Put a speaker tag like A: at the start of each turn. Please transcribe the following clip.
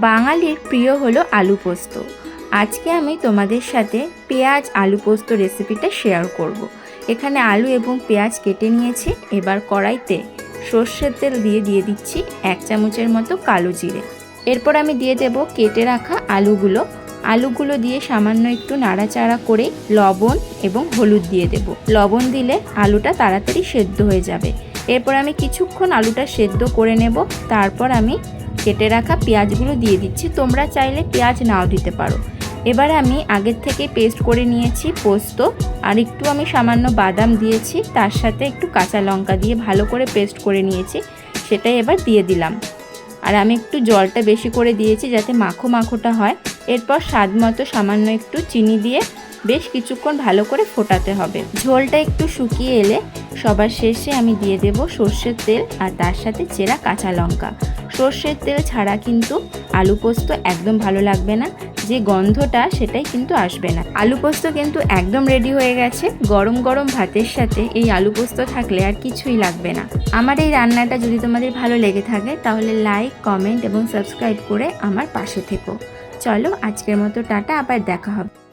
A: বাঙালির প্রিয় হলো আলু পোস্ত। আজকে আমি তোমাদের সাথে পেঁয়াজ আলু পোস্ত রেসিপিটা শেয়ার করব। এখানে আলু এবং পেঁয়াজ কেটে নিয়েছি, এবার কড়াইতে সর্ষের তেল দিয়ে দিয়ে দিচ্ছি এক চামচের মতো কালো জিরে। এরপর আমি দিয়ে দেব কেটে রাখা আলুগুলো। আলুগুলো দিয়ে সামান্য একটু নাড়াচাড়া করে লবণ এবং হলুদ দিয়ে দেব। লবণ দিলে আলুটা তাড়াতাড়ি সেদ্ধ হয়ে যাবে। এরপর আমি কিছুক্ষণ আলুটা সেদ্ধ করে নেব। তারপর আমি কেটে রাখা পেঁয়াজগুলো দিয়ে দিচ্ছি। তোমরা চাইলে পেঁয়াজ নাও দিতে পারো। এবার আমি আগের থেকে পেস্ট করে নিয়েছি পোস্ত। আর একটু আমি সামান্য বাদাম দিয়েছি। তার সাথে একটু কাঁচা লঙ্কা দিয়ে ভালো করে পেস্ট করে নিয়েছি। সেটাই এবার দিয়ে দিলাম। আর আমি একটু জলটা বেশি করে দিয়েছি যাতে মাখো মাখোটা হয়। এরপর স্বাদ মতো সামান্য একটু চিনি দিয়ে বেশ কিছুক্ষণ ভালো করে ফোটাতে হবে। ঝোলটা একটু শুকিয়ে এলে সবার শেষে আমি দিয়ে দেব সর্ষের তেল আর তার সাথে চেরা কাঁচা লঙ্কা। সর্ষের তেল ছাড়া কিন্তু আলু পোস্ত একদম ভালো লাগবে না। যে গন্ধটা সেটাই কিন্তু আসবে না। আলু পোস্ত কিন্তু একদম রেডি হয়ে গেছে। গরম গরম ভাতের সাথে এই আলু পোস্ত থাকলে আর কিছুই লাগবে না। আমার এই রান্নাটা যদি তোমাদের ভালো লেগে থাকে, তাহলে লাইক কমেন্ট এবং সাবস্ক্রাইব করে আমার পাশে থেকো। চলো আজকের মতো টাটা, আবার দেখা হবে।